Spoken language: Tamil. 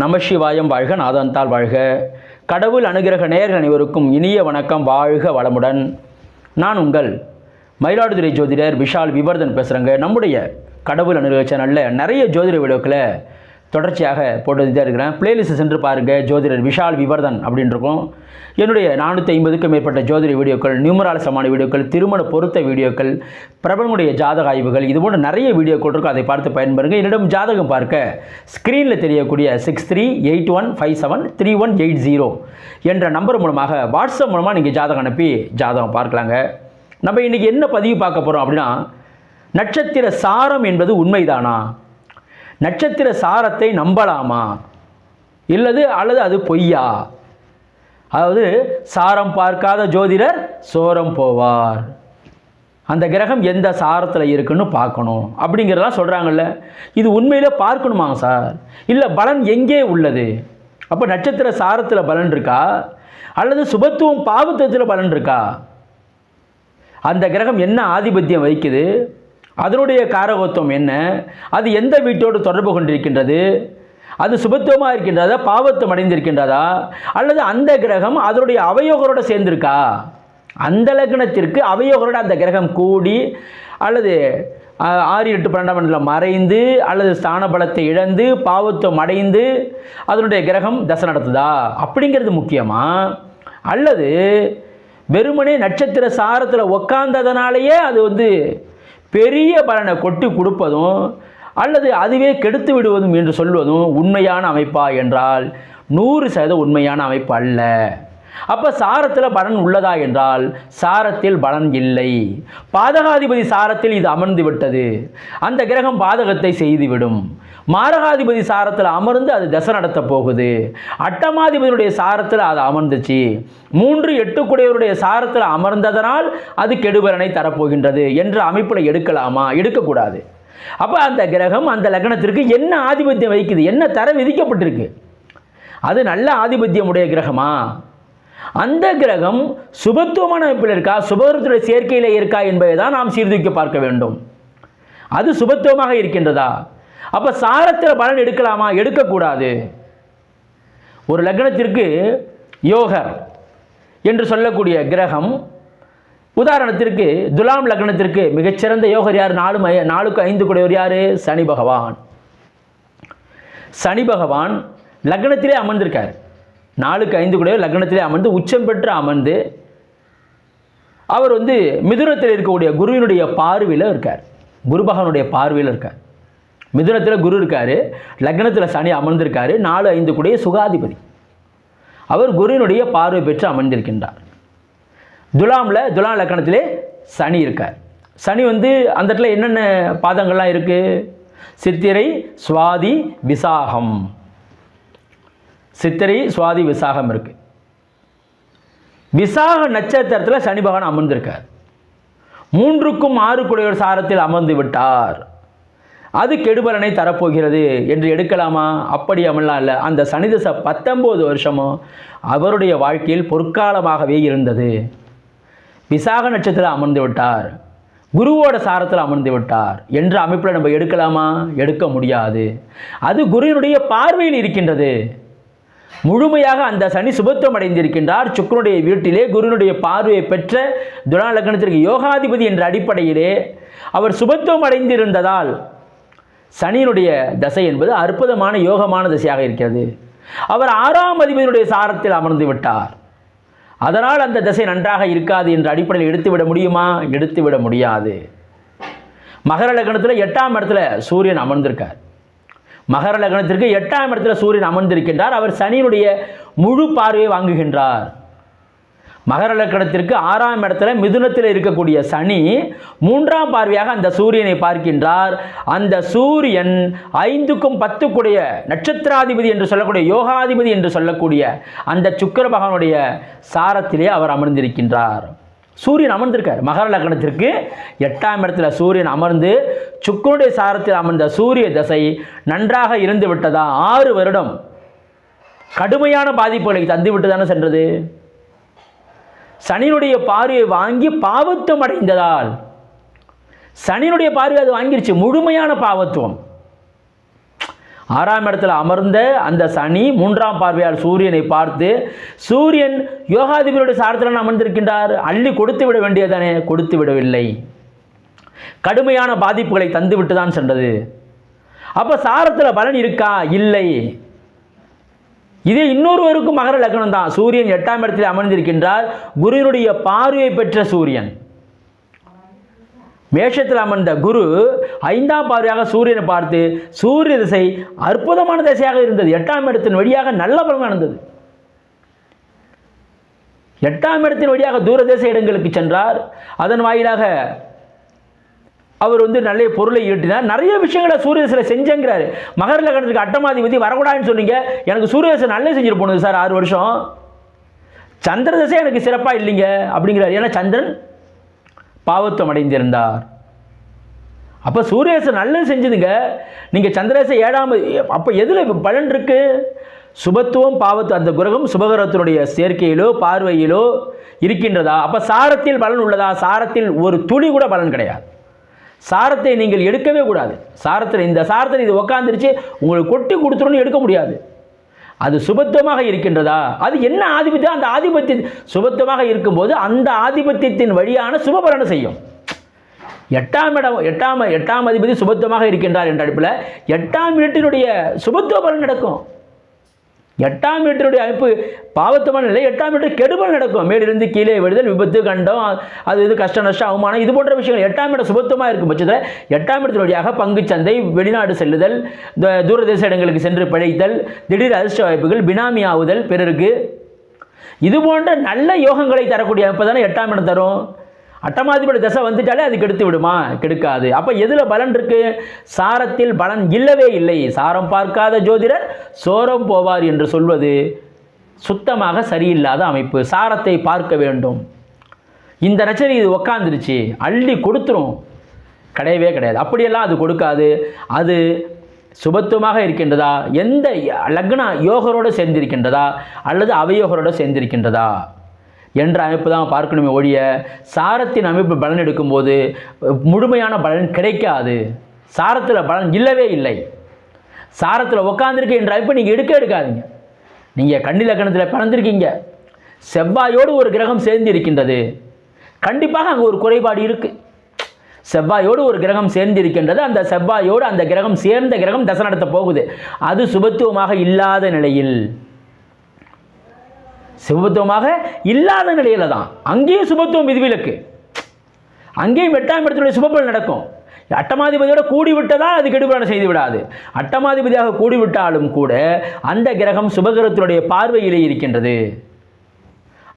நமசிவாயம் வாழ்க நாதந்தால் வாழ்க. கடவுள் அனுகிரக நேயர்கள் அனைவருக்கும் இனிய வணக்கம். வாழ்க வளமுடன். நான் உங்கள் மயிலாடுதுறை ஜோதிடர் விஷால் விவர்தன் பேசுகிறேங்க நம்முடைய கடவுள் அனுகிரக சேனலில் நிறைய ஜோதிட வீடியோக்களை தொடர்ச்சியாக போட்டு தான் இருக்கிறேன். பிளேலிஸ்ட் சென்று பாருங்கள் ஜோதிடர் விஷால் விவர்தன் அப்படின்னு இருக்கும் என்னுடைய நானூற்றி ஐம்பதுக்கும் மேற்பட்ட ஜோதிட வீடியோக்கள் நியூமராலசமான வீடியோக்கள் திருமண பொருத்த வீடியோக்கள் பிரபலங்களுடைய ஜாதக ஆய்வுகள் இது போன்ற நிறைய வீடியோக்கள் இருக்கும் அதை பார்த்து பயன்பெறுங்க என்னிடம் ஜாதகம் பார்க்க ஸ்க்ரீனில் தெரியக்கூடிய six three eight one five seven three one eight zero என்ற நம்பர் மூலமாக வாட்ஸ்அப் மூலமாக நீங்கள் ஜாதகம் அனுப்பி ஜாதகம் பார்க்கலாங்க. நம்ம இன்றைக்கி என்ன பதிவு பார்க்க போகிறோம் அப்படின்னா நட்சத்திர சாரம் என்பது உண்மைதானா? நட்சத்திர சாரத்தை நம்பலாமா? இல்லது அல்லது அது பொய்யா? அதாவது சாரம் பார்க்காத ஜோதிடர் சோரம் போவார். அந்த கிரகம் எந்த சாரத்தில் இருக்குன்னு பார்க்கணும். அப்படிங்கிறதெல்லாம் சொல்கிறாங்கல்ல இது உண்மையில் பார்க்கணுமாங்க சார்? இல்லை பலன் எங்கே உள்ளது? அப்போ நட்சத்திர சாரத்தில் பலன் இருக்கா? அல்லது சுபத்துவம் பாவத்துவத்தில் பலன் இருக்கா? அந்த கிரகம் என்ன ஆதிபத்தியம் வகிக்குது? அதனுடைய காரகத்துவம் என்ன? அது எந்த வீட்டோடு தொடர்பு கொண்டிருக்கின்றது? அது சுபத்துவமாக இருக்கின்றதா? பாவத்துவம் அடைந்திருக்கின்றதா? அல்லது அந்த கிரகம் அதனுடைய அவயோகரோடு சேர்ந்திருக்கா? அந்த லக்னத்திற்கு அவயோகரோட அந்த கிரகம் கூடி அல்லது ஆறு எட்டு பன்னெண்டாம் இடத்துல மறைந்து அல்லது ஸ்தான பலத்தை இழந்து பாவத்துவம் அடைந்து அதனுடைய கிரகம் தசை நடத்துதா? அப்படிங்கிறது முக்கியமா? அல்லது வெறுமனே நட்சத்திர சாரத்தில் உக்காந்ததுனாலேயே அது வந்து பெரிய பலனை கொட்டி கொடுப்பதும் அல்லது அதுவே கெடுத்து விடுவதும் என்று சொல்வதும் உண்மையான அமைப்பா என்றால் நூறு சதவீத உண்மையான அமைப்பு அல்ல. அப்போ சாரத்தில் பலன் உள்ளதா என்றால் சாரத்தில் பலன் இல்லை. பாதகாதிபதி சாரத்தில் இது அமர்ந்து விட்டது. அந்த கிரகம் பாதகத்தை செய்துவிடும். மாரகாதிபதி சாரத்தில் அமர்ந்து அது தசை நடத்த போகுது. அட்டமாதிபதியுடைய சாரத்தில் அது அமர்ந்துச்சு. மூன்று எட்டுக்குடையவருடைய சாரத்தில் அமர்ந்ததனால் அது கெடுபலனை தரப்போகின்றது என்ற அமைப்பில் எடுக்கலாமா? எடுக்கக்கூடாது. அப்போ அந்த கிரகம் அந்த லக்னத்திற்கு என்ன ஆதிபத்தியம் வைக்குது என்ன தர விதிக்கப்பட்டிருக்கு? அது நல்ல ஆதிபத்தியம் உடைய கிரகமா? அந்த கிரகம் சுபத்துவமான அமைப்பில் இருக்கா? சுபகரத்துடைய சேர்க்கையில் இருக்கா என்பதை தான் நாம் சீர்தூக்கி பார்க்க வேண்டும். அது சுபத்துவமாக இருக்கின்றதா? அப்போ சாரத்தில் பலன் எடுக்கலாமா? எடுக்கக்கூடாது. ஒரு லக்னத்திற்கு யோகர் என்று சொல்லக்கூடிய கிரகம் உதாரணத்திற்கு துலாம் லக்னத்திற்கு மிகச்சிறந்த யோகர் யார்? நாலு மை- நாலுக்கு ஐந்து கூடையவர் யார்? சனி பகவான். சனி பகவான் லக்னத்திலே அமர்ந்திருக்கார். நாலுக்கு ஐந்து கூட லக்னத்திலே அமர்ந்து உச்சம் பெற்று அமர்ந்து அவர் வந்து மிதுனத்தில் இருக்கக்கூடிய குருவினுடைய பார்வையில் இருக்கார். குரு பகவானுடைய பார்வையில் இருக்கார். மிதுனத்தில் குரு இருக்கார் லக்னத்தில் சனி அமர்ந்திருக்காரு நாலு ஐந்து கூடிய சுகாதிபதி. அவர் குருவினுடைய பார்வை பெற்று அமர்ந்திருக்கின்றார். துலாமில் துலாம் லக்கணத்திலே சனி இருக்கார். சனி வந்து அந்த இடத்துல என்னென்ன பாதங்கள்லாம் இருக்குது சித்திரை சுவாதி விசாகம். சித்திரை சுவாதி விசாகம் இருக்குது விசாக நட்சத்திரத்தில் சனி பகவான் அமர்ந்திருக்கார். மூன்றுக்கும் ஆறு குடையோர் சாரத்தில் அமர்ந்து விட்டார். அது கெடுபலனை தரப்போகிறது என்று எடுக்கலாமா? அப்படி அமலாம் இல்லை. அந்த சனிதசை பத்தொம்போது வருஷமும் அவருடைய வாழ்க்கையில் பொற்காலமாகவே இருந்தது. விசாக நட்சத்திரம் அமர்ந்து விட்டார். குருவோட சாரத்தில் அமர்ந்து விட்டார். என்ற அமைப்பில் நம்ம எடுக்கலாமா? எடுக்க முடியாது. அது குருவினுடைய பார்வையில் இருக்கின்றது. முழுமையாக அந்த சனி சுபத்துவம் அடைந்திருக்கின்றார். சுக்கரனுடைய வீட்டிலே குருனுடைய பார்வையை பெற்ற துலா லக்னத்திற்கு யோகாதிபதி என்ற அடிப்படையிலே அவர் சுபத்துவம் அடைந்திருந்ததால் சனியினுடைய தசை என்பது அற்புதமான யோகமான திசையாக இருக்கிறது. அவர் ஆறாம் அதிபதியினுடைய சாரத்தில் அமர்ந்து விட்டார். அதனால் அந்த தசை நன்றாக இருக்காது என்ற அடிப்படையில் எடுத்துவிட முடியுமா? எடுத்துவிட முடியாது. மகர லக்னத்தில் எட்டாம் இடத்துல சூரியன் அமர்ந்திருக்கார். மகர லக்னத்திற்கு எட்டாம் இடத்துல சூரியன் அமர்ந்திருக்கின்றார். அவர் சனியினுடைய முழு பார்வையை வாங்குகின்றார். மகர லக்கணத்திற்கு ஆறாம் இடத்துல மிதுனத்தில் இருக்கக்கூடிய சனி மூன்றாம் பார்வையாக அந்த சூரியனை பார்க்கின்றார். அந்த சூரியன் ஐந்துக்கும் பத்துக்குடைய நட்சத்திராதிபதி என்று சொல்லக்கூடிய யோகாதிபதி என்று சொல்லக்கூடிய அந்த சுக்கர பகவானுடைய சாரத்திலே அவர் அமர்ந்திருக்கின்றார். சூரியன் அமர்ந்திருக்கார். மகர லக்னத்திற்கு எட்டாம் இடத்துல சூரியன் அமர்ந்து சுக்கனுடைய சாரத்தில் அமர்ந்த சூரிய தசை நன்றாக இருந்து விட்டதா? ஆறு வருடம் கடுமையான பாதிப்புகளை தந்துவிட்டு தானே சென்றது? சனியினுடைய பார்வையை வாங்கி பாவத்துவம் அடைந்ததால் சனியினுடைய பார்வை அது வாங்கிருச்சு. முழுமையான பாவத்துவம். ஆறாம் இடத்துல அமர்ந்த அந்த சனி மூன்றாம் பார்வையால் சூரியனை பார்த்து சூரியன் யோகாதிபதியுடைய சாரத்தில் அமர்ந்திருக்கின்றார் அள்ளி கொடுத்து விட வேண்டியதானே? கொடுத்து விடவில்லை. கடுமையான பாதிப்புகளை தந்துவிட்டு தான் சென்றது. அப்போ சாரத்தில் பலன் இருக்கா? இல்லை. இதே இன்னொருவருக்கும் மகர லக்னம் தான். சூரியன் எட்டாம் இடத்தில் அமர்ந்திருக்கின்றார். குருவினுடைய பார்வையை பெற்ற சூரியன். மேஷத்தில் அமர்ந்த குரு ஐந்தாம் பார்வையாக சூரியனை பார்த்து சூரிய திசை அற்புதமான திசையாக இருந்தது. எட்டாம் இடத்தின் வழியாக நல்ல பலன் நடந்தது. எட்டாம் இடத்தின் வழியாக தூரதேச இடங்களுக்கு சென்றார். அதன் வாயிலாக அவர் வந்து நல்ல பொருளை ஈட்டினார். நிறைய விஷயங்களை சூரியதேசில் செஞ்சங்கிறாரு. மகர லக்னத்துக்கு அட்டமாதிபதி வரக்கூடாதுன்னு சொன்னீங்க. எனக்கு சூரியதேசை நல்ல செஞ்சுட்டு போனது சார் ஆறு வருஷம். சந்திர திசை எனக்கு சிறப்பாக இல்லைங்க அப்படிங்கிறார். ஏன்னா சந்திரன் பாவத்துவம் அடைந்திருந்தார் அப்போ சூரியசன் நல்லது செஞ்சுதுங்க. நீங்கள் சந்திரேச ஏழாம் அப்போ எதில் பலன் இருக்கு? சுபத்துவம் பாவத்து அந்த கிரகம் சுபகிரகத்தினுடைய சேர்க்கையிலோ பார்வையிலோ இருக்கின்றதா? அப்போ சாரத்தில் பலன் உள்ளதா? சாரத்தில் ஒரு துளி கூட பலன் கிடையாது. சாரத்தை நீங்கள் எடுக்கவே கூடாது. சாரத்தில் இந்த சாரத்தில் இது உக்காந்துருச்சு உங்களுக்கு கொட்டி கொடுத்துருன்னு எடுக்க முடியாது. அது சுபத்துவமாக இருக்கின்றதா? அது என்ன ஆதிபத்தியம்? அந்த ஆதிபத்திய சுபத்துவமாக இருக்கும்போது அந்த ஆதிபத்தியத்தின் வழியான சுபபலனை செய்யும். எட்டாம் இடம் எட்டாம் எட்டாம் அதிபதி சுபத்துவமாக இருக்கின்றார் என்ற அடிப்பில் எட்டாம் வீட்டினுடைய சுபத்துவ பலன் நடக்கும். எட்டாம் வீட்டினுடைய அமைப்பு பாவத்தமான நிலை. எட்டாம் வீட்டு கெடுபல் நடக்கும். மேலிருந்து கீழே விடுதல் விபத்து கண்டம் அது இது கஷ்ட நஷ்டம் அவமானம் இது போன்ற விஷயங்கள் எட்டாம் இடம் சுபத்துவமாக இருக்கும் பட்சத்தில் எட்டாம் இடத்தின் வழியாக பங்குச்சந்தை வெளிநாடு செல்லுதல் தூரதேச இடங்களுக்கு சென்று பிழைத்தல் திடீர் அதிர்ஷ்ட வாய்ப்புகள் பினாமி ஆகுதல் பிறருக்கு. இது போன்ற நல்ல யோகங்களை தரக்கூடிய அமைப்பு தானே எட்டாம் இடம் தரும். அட்டமாதிபதி தசை வந்துட்டாலே அது கெடுத்து விடுமா? கெடுக்காது. அப்போ எதில் பலன் இருக்கு? சாரத்தில் பலன் இல்லவே இல்லை. சாரம் பார்க்காத ஜோதிடர் சோரம் போவார் என்று சொல்வது சுத்தமாக சரியில்லாத அமைப்பு. சாரத்தை பார்க்க வேண்டும். இந்த நச்சரி இது உக்காந்துருச்சு. அள்ளி கொடுத்துரும். கிடையவே கிடையாது. அப்படியெல்லாம் அது கொடுக்காது. அது சுபத்துவமாக இருக்கின்றதா? எந்த லக்ன யோகரோடு சேர்ந்திருக்கின்றதா? அல்லது அவயோகரோடு சேர்ந்திருக்கின்றதா? என்ற அமைப்பு தான் பார்க்கணுமே ஒழிய சாரத்தின் அமைப்பு பலன் எடுக்கும்போது முழுமையான பலன் கிடைக்காது. சாரத்தில் பலன் இல்லவே இல்லை. சாரத்தில் உட்காந்துருக்கு என்ற அமைப்பை நீங்கள் எடுக்க எடுக்காதீங்க. நீங்கள் கண்ணில கணத்தில் பிறந்திருக்கீங்க. செவ்வாயோடு ஒரு கிரகம் சேர்ந்து இருக்கின்றது. கண்டிப்பாக அங்கே ஒரு குறைபாடு இருக்குது செவ்வாயோடு ஒரு கிரகம் சேர்ந்து இருக்கின்றது. அந்த செவ்வாயோடு அந்த கிரகம் சேர்ந்த கிரகம் தசை நடத்த போகுது. அது சுபத்துவமாக இல்லாத நிலையில். சுபத்துவமாக இல்லாத நிலையில தான். அங்கேயும் சுபத்துவம் விதிவிலக்கு. அங்கேயும் எட்டாம் இடத்துடைய சுபபலன் நடக்கும். அட்டமாதிபதியோட கூடிவிட்டதால் அது கெடுபலனை செய்து விடாது. அட்டமாதிபதியாக கூடிவிட்டாலும் கூட அந்த கிரகம் சுபகிரகத்தினுடைய பார்வையிலே இருக்கின்றது.